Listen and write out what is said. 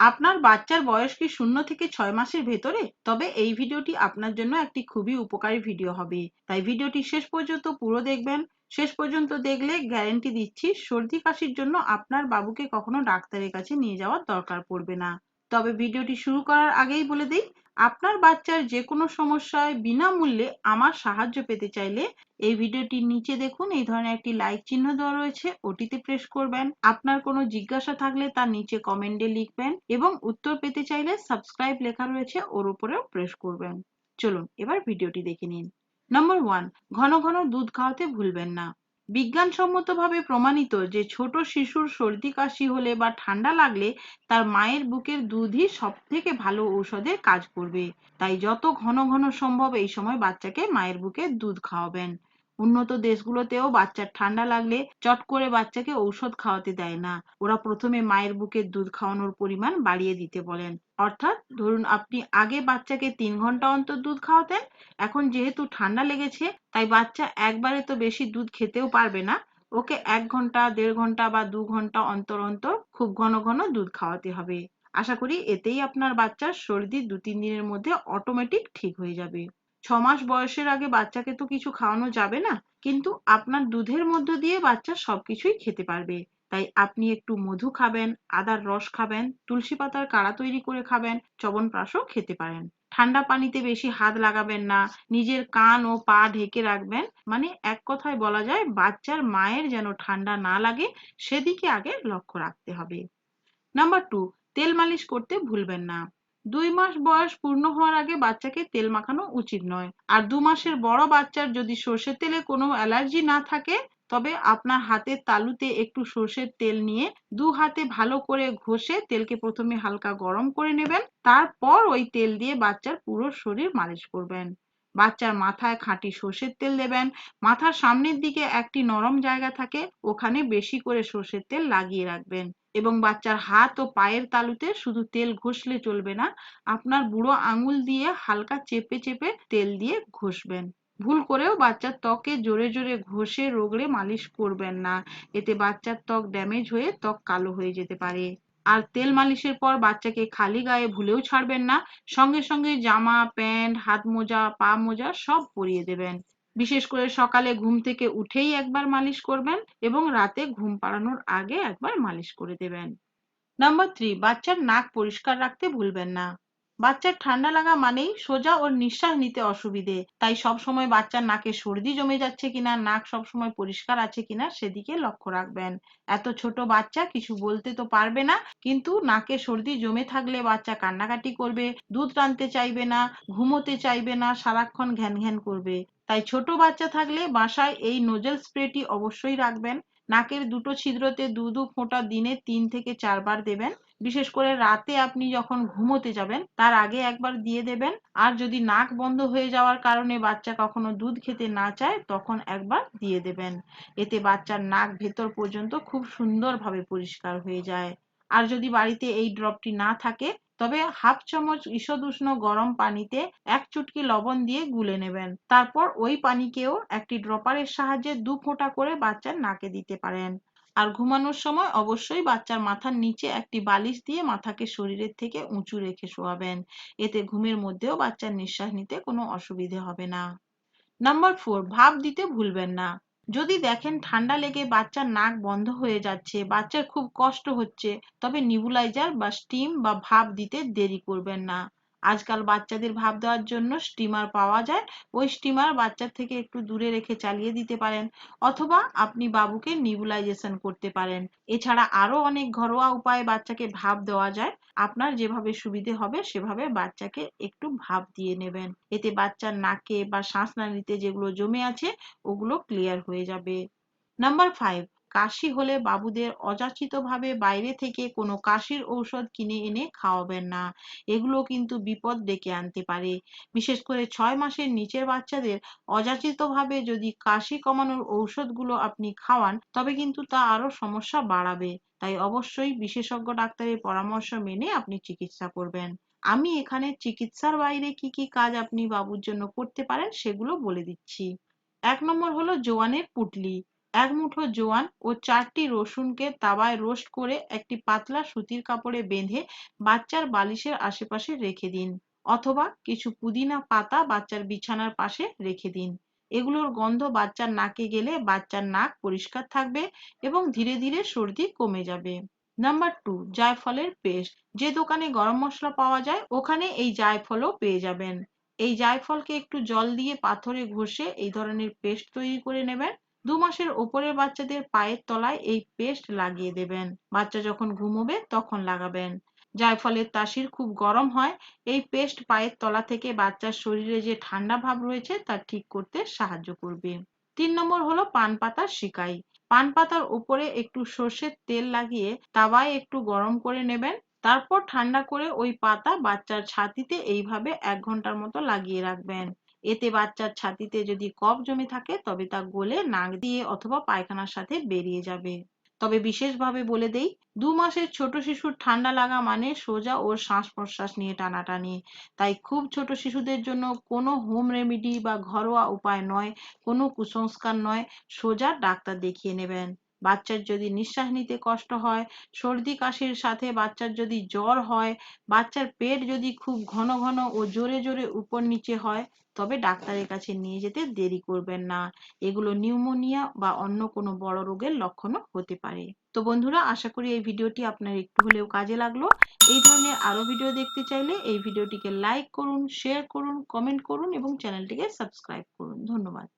আপনার বাচ্চার বয়স কি শূন্য থেকে ছয় মাসের ভেতরে? তবে এই ভিডিওটি আপনার জন্য একটি খুবই উপকারী ভিডিও হবে। তাই ভিডিওটি শেষ পর্যন্ত পুরো দেখবেন। শেষ পর্যন্ত দেখলে গ্যারেন্টি দিচ্ছি, সর্দি কাশির জন্য আপনার বাবুকে কখনো ডাক্তারের কাছে নিয়ে যাওয়ার দরকার পড়বে না। তবে ভিডিওটি শুরু করার আগেই বলে দিই আপনার বাচ্চার যে কোনো সমস্যায় বিনামূল্যে আমার সাহায্য পেতে চাইলে এই ভিডিওটির নিচে দেখুন, এই ধরনের একটি লাইক চিহ্ন দেওয়া রয়েছে, ওটিতে প্রেস করবেন। আপনার কোনো জিজ্ঞাসা থাকলে তার নিচে কমেন্টে লিখবেন এবং উত্তর পেতে চাইলে সাবস্ক্রাইব লেখা রয়েছে, ওর উপরেও প্রেস করবেন। চলুন, এবার ভিডিওটি দেখে নিন। নম্বর ওয়ান ঘন ঘন দুধ খাওয়াতে ভুলবেন না। বিজ্ঞানসম্মতভাবে প্রমাণিত যে ছোট শিশুর সর্দি, কাশি হলে বা ঠান্ডা লাগলে তার মায়ের বুকের দুধই সব থেকে ভালো ঔষধের কাজ করবে। তাই যত ঘন ঘন সম্ভব এই সময় বাচ্চাকে মায়ের বুকের দুধ খাওয়াবেন। উন্নত দেশগুলোতেও বাচ্চার ঠান্ডা লাগলে চট করে বাচ্চাকে ঔষধ খাওয়াতে দেয় না। ওরা প্রথমে মায়ের বুকের দুধ খাওয়ানোর পরিমাণ বাড়িয়ে দিতে বলেন। অর্থাৎ ধরুন আপনি আগে বাচ্চাকে তিন ঘণ্টা অন্তর দুধ খাওয়াতেন, এখন যেহেতু ঠান্ডা লেগেছে, তাই বাচ্চা একবারে তো বেশি দুধ খেতেও পারবে না। ওকে এক ঘণ্টা, দেড় ঘণ্টা বা দু ঘণ্টা অন্তর অন্তর খুব ঘন ঘন দুধ খাওয়াতে হবে। আশা করি এতেই আপনার বাচ্চার সর্দি দু তিন দিনের মধ্যে অটোমেটিক ঠিক হয়ে যাবে। ছ মাস বয়সের আগে বাচ্চাকে তো কিছু খাওয়ানো যাবে না, কিন্তু আপনার দুধের মধ্য দিয়ে বাচ্চা সবকিছুই খেতে পারবে। তাই আপনি একটু মধু খাবেন, আদার রস খাবেন, তুলসী পাতার কাড়া তৈরি করে খাবেন চবনপ্রাশও খেতে পারেন। ঠান্ডা পানিতে বেশি হাত লাগাবেন না, নিজের কান ও পা ঢেকে রাখবেন। মানে এক কথায় বলা যায়, বাচ্চার মায়ের যেন ঠান্ডা না লাগে, সেদিকে আগে লক্ষ্য রাখতে হবে। নাম্বার টু তেল মালিশ করতে ভুলবেন না। দুই মাস বয়স পূর্ণ হওয়ার আগে বাচ্চাকে তেল মাখানো উচিত নয়। আর দু মাসের বড় বাচ্চার যদি সর্ষের তেলে কোনো অ্যালার্জি না থাকে, তবে আপনার হাতের তালুতে একটু সর্ষের তেল নিয়ে দু হাতে ভালো করে ঘষে তেলকে প্রথমে হালকা গরম করে নেবেন। তারপর ওই তেল দিয়ে বাচ্চার পুরো শরীর মালিশ করবেন। বাচ্চার মাথায় খাঁটি সর্ষের তেল দেবেন। মাথার সামনের দিকে একটি নরম জায়গা থাকে, ওখানে বেশি করে সর্ষের তেল লাগিয়ে রাখবেন। এবং বাচ্চার হাত ও পায়ের তালুতে শুধু তেল ঘষলে চলবে না, আপনার বুড়ো আঙুল দিয়ে হালকা চেপে চেপে তেল দিয়ে ঘষবেন। ভুল করেও বাচ্চার ত্বকে জোরে জোরে ঘষে রোগড়ে মালিশ করবেন না, এতে বাচ্চার ত্বক ড্যামেজ হয়ে ত্বক কালো হয়ে যেতে পারে। আর তেল মালিশের পর বাচ্চাকে খালি গায়ে ভুলেও ছাড়বেন না, সঙ্গে সঙ্গে জামা, প্যান্ট, হাত মোজা, পা মোজা সব পরিয়ে দেবেন। বিশেষ করে সকালে ঘুম থেকে উঠেই একবার মালিশ করবেন এবং রাতে ঘুম পাড়ানোর আগে একবার মালিশ করে দেবেন। নাম্বার থ্রি বাচ্চার নাক পরিষ্কার রাখতে ভুলবেন না। বাচ্চার ঠান্ডা লাগা মানেই সোজা ওর নিঃশ্বাস নিতে অসুবিধে। তাই সব সময় বাচ্চার নাকে সর্দি জমে যাচ্ছে কিনা, নাক সব সময় পরিষ্কার আছে কিনা সেদিকে লক্ষ্য রাখবেন। এত ছোট বাচ্চা কিছু বলতে তো পারবে না, কিন্তু নাকে সর্দি জমে থাকলে বাচ্চা কান্নাকাটি করবে, দুধ টানতে চাইবে না, ঘুমোতে চাইবে না, সারাক্ষণ ঘ্যান ঘ্যান করবে। তাই ছোট বাচ্চা থাকলে বাসায় এই নোজেল স্প্রেটি অবশ্যই রাখবেন। নাকের দুটো ছিদ্রতে দু দু ফোঁটা দিনে তিন থেকে চারবার দেবেন। বিশেষ করে রাতে আপনি যখন ঘুমোতে যাবেন, তার আগে একবার দিয়ে দেবেন। আর যদি নাক বন্ধ হয়ে যাওয়ার কারণে বাচ্চা কখনো দুধ খেতে না চায়, তখন একবার দিয়ে দেবেন। এতে বাচ্চার নাক ভেতর পর্যন্ত খুব সুন্দরভাবে পরিষ্কার হয়ে যায়। আর যদি বাড়িতে এই ড্রপটি না থাকে, তবে হাফ চামচ ঈষদ উষ্ণ গরম পানিতে এক চুটকি লবণ দিয়ে গুলে নেবেন। তারপর ওই পানিকেও একটি ড্রপারের সাহায্যে দু ফোঁটা করে বাচ্চার নাকে দিতে পারেন। আর ঘুমানোর সময় অবশ্যই বাচ্চার মাথার নিচে একটি বালিশ দিয়ে মাথাকে শরীরের থেকে উঁচু রেখে শোয়াবেন। এতে ঘুমের মধ্যেও বাচ্চার নিঃশ্বাস নিতে কোনো অসুবিধে হবে না। নাম্বার ফোর, ভাপ দিতে ভুলবেন না। যদি দেখেন ঠান্ডা লেগে বাচ্চার নাক বন্ধ হয়ে যাচ্ছে, বাচ্চার খুব কষ্ট হচ্ছে, তবে নিবুলাইজার বা স্টিম বা ভাপ দিতে দেরি করবেন না। আজকাল বাচ্চাদের ভাপ দেওয়ার জন্য স্টিমার পাওয়া যায়। ওই স্টিমার বাচ্চার থেকে একটু দূরে রেখে চালিয়ে দিতে পারেন অথবা আপনি বাবুকে নিবুলাইজেশন করতে পারেন। এছাড়া আরও অনেক ঘরোয়া উপায়ে বাচ্চাকে ভাপ দেওয়া যায়। আপনার যেভাবে সুবিধে হবে সেভাবে বাচ্চাকে একটু ভাপ দিয়ে নেবেন। এতে বাচ্চার নাকে বা শ্বাসনালীতে যেগুলো জমে আছে, ওগুলো ক্লিয়ার হয়ে যাবে। নাম্বার ফাইভ কাশি হলে বাবুদের অযাচিতভাবে বাইরে থেকে কোনো কাশির ঔষধ কিনে এনে খাওয়াবেন না। এগুলো কিন্তু বিপদ ডেকে আনতে পারে। বিশেষ করে ছয় মাসের নিচের বাচ্চাদের অযাচিতভাবে যদি কাশি কমানোর ঔষধগুলো আপনি খাওয়ান, তবে কিন্তু তা আরও সমস্যা বাড়াবে। তাই অবশ্যই বিশেষজ্ঞ ডাক্তারের পরামর্শ মেনে আপনি চিকিৎসা করবেন। আমি এখানে চিকিৎসার বাইরে কি কি কাজ আপনি বাবুর জন্য করতে পারেন সেগুলো বলে দিচ্ছি। এক নম্বর হলো জোয়ানের পুটলি। এক মুঠো জোয়ান ও চারটি রসুনকে তাওয়ায় রোস্ট করে একটি পাতলা সুতির কাপড়ে বেঁধে বাচ্চার বালিশের আশেপাশে রেখে দিন অথবা কিছু পুদিনা পাতা বাচ্চার বিছানার পাশে রেখে দিন। এগুলোর গন্ধ বাচ্চার নাকে গেলে বাচ্চার নাক পরিষ্কার থাকবে এবং ধীরে ধীরে সর্দি কমে যাবে। নাম্বার টু, জায়ফলের পেস্ট। যে দোকানে গরম মশলা পাওয়া যায়, ওখানে এই জায়ফলও পেয়ে যাবেন। এই জায়ফলকে একটু জল দিয়ে পাথরে ঘষে এই ধরনের পেস্ট তৈরি করে নেবেন। দু মাসের ওপরের বাচ্চাদের পায়ের তলায় এই পেস্ট লাগিয়ে দেবেন। বাচ্চা যখন ঘুমোবে, তখন লাগাবেন। জায়ফলের তাসির খুব গরম হয়। এই পেস্ট পায়ের তলা থেকে বাচ্চার শরীরে যে ঠান্ডা ভাব রয়েছে, তা ঠিক করতে সাহায্য করবে। তিন নম্বর হলো পান পাতার শিকাই। পান পাতার উপরে একটু সর্ষের তেল লাগিয়ে তাওয়ায় একটু গরম করে নেবেন। তারপর ঠান্ডা করে ওই পাতা বাচ্চার ছাতিতে এইভাবে এক ঘণ্টার মতো লাগিয়ে রাখবেন। এতে বাচ্চার ছাতিতে যদি কফ জমে থাকে, তবে তা গলে নাক দিয়ে অথবা পায়খানার সাথে বেরিয়ে যাবে। তবে বিশেষভাবে বলে দেই, দু মাসের ছোট শিশুর ঠান্ডা লাগা মানে সোজা ওর শ্বাস প্রশ্বাস নিয়ে টানাটানি। তাই খুব ছোট শিশুদের জন্য কোনো হোম রেমেডি বা ঘরোয়া উপায় নয়, কোনো কুসংস্কার নয়, সোজা ডাক্তার দেখিয়ে নেবেন। বাচ্চার যদি নিঃশ্বাস নিতে কষ্ট হয়, সর্দি কাশির সাথে বাচ্চার যদি জ্বর হয়, বাচ্চার পেট যদি খুব ঘন ঘন ও জোরে জোরে উপর নিচে হয়, তবে ডাক্তারের কাছে নিয়ে যেতে দেরি করবেন না। এগুলো নিউমোনিয়া বা অন্য কোনো বড় রোগের লক্ষণও হতে পারে। তো বন্ধুরা, আশা করি এই ভিডিওটি আপনার একটু হলেও কাজে লাগল। এই ধরনের আরও ভিডিও দেখতে চাইলে এই ভিডিওটিকে লাইক করুন, শেয়ার করুন, কমেন্ট করুন এবং চ্যানেলটিকে সাবস্ক্রাইব করুন। ধন্যবাদ।